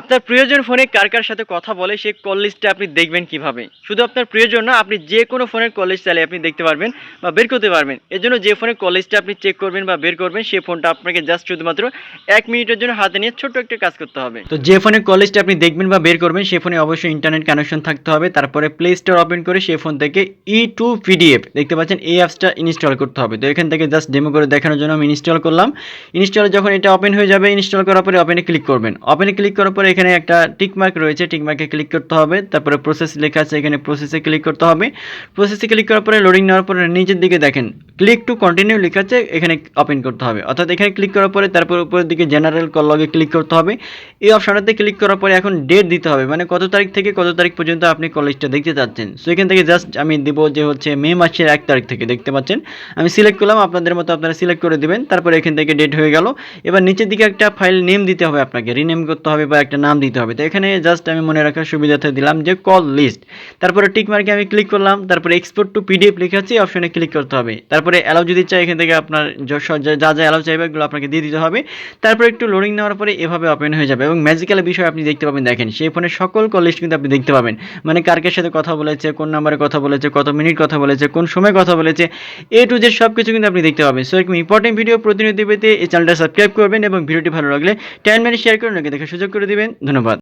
আপনার প্রিয়জন ফোনে কার কার সাথে কথা বলে, সেই কল লিস্টটা আপনি দেখবেন কীভাবে? শুধু আপনার প্রিয়জন না, আপনি যে কোনো ফোনের কল লিস্ট চাইলে আপনি দেখতে পারবেন বা বের করতে পারবেন। এর জন্য যে ফোনের কল লিস্টটা আপনি চেক করবেন বা বের করবেন, সেই ফোনটা আপনাকে জাস্ট শুধুমাত্র এক মিনিটের জন্য হাতে নিয়ে ছোট্ট একটা কাজ করতে হবে। তো যে ফোনের কল লিস্টটা আপনি দেখবেন বা বের করবেন, সেই ফোনে অবশ্যই ইন্টারনেট কানেকশন থাকতে হবে। তারপরে প্লে স্টোর ওপেন করে সেই ফোন থেকে ই টু পিডিএফ দেখতে পাচ্ছেন, এই অ্যাপসটা ইনস্টল করতে হবে। তো এখান থেকে জাস্ট ডেমো করে দেখানোর জন্য আমি ইনস্টল করলাম। ইনস্টল যখন এটা ওপেন হয়ে যাবে ইনস্টল করার পরে ওপেনে ক্লিক করবেন। ওপেনে ক্লিক করার পরে এখানে একটা টিকমার্ক রয়েছে টিকমার্কে ক্লিক করতে হবে। তারপরে প্রসেস লেখা আছে, এখানে প্রসেসে ক্লিক করতে হবে। প্রসেসে ক্লিক করার পরে লোডিং নেওয়ার পরে নিচের দিকে দেখেন ক্লিক টু কন্টিনিউ লেখা আছে, এখানে ওপেন করতে হবে। অর্থাৎ এখানে ক্লিক করার পরে তারপর উপরের দিকে জেনারেল কল লগে ক্লিক করতে হবে। এই অপশনটাতে ক্লিক করার পরে এখন ডেট দিতে হবে মানে কত তারিখ থেকে কত তারিখ পর্যন্ত আপনি কলেজটা দেখতে চাচ্ছেন। সো এখান থেকে জাস্ট আমি দিব যে হচ্ছে মে মাসের এক তারিখ থেকে, দেখতে পাচ্ছেন? আমি সিলেক্ট করলাম, আপনাদের মতো আপনারা সিলেক্ট করে দিবেন, তারপরে এখান থেকে ডেট হয়ে গেল। এবার নিচের দিকে একটা ফাইল নেম দিতে হবে আপনাকে রিনেম করতে হবে বা একটা নাম দিতে হবে। তো এখানে জাস্ট আমি মনে রাখার সুবিধাতে দিলাম যে কল লিস্ট তারপরে টিক মার্কে আমি ক্লিক করলাম, তারপরে এক্সপোর্ট টু পিডিএফ লেখা আছে অপশনে ক্লিক করতে হবে। তারপরে অ্যালাউ যদি চাই এখান থেকে আপনার যা যা অ্যালাউ চাইবে, এগুলো আপনাকে দিয়ে দিতে হবে। তারপরে একটু লোডিং নেওয়ার পরে এভাবে ওপেন হয়ে যাবে এবং ম্যাজিক্যাল বিষয় আপনি দেখতে পাবেন, দেখেন, সেই ফোনের সকল কল লিস্ট কিন্তু আপনি দেখতে পাবেন। মানে কার কার সাথে কথা বলেছে, কোন নাম্বারে কথা বলেছে, কত মিনিট কথা বলেছে, কোন সময় কথা বলেছে এ টু জেড সব কিছু কিন্তু আপনি দেখতে পাবেন। সো এরকম ইম্পর্টেন্ট ভিডিও প্রতিনিধি পেতে এই চ্যানেলটা সাবস্ক্রাইব করবেন এবং ভিডিওটি ভালো লাগলে টাইম মিনিট শেয়ার করে ওনাকে দেখার সুযোগ করে দিবেন। ধন্যবাদ।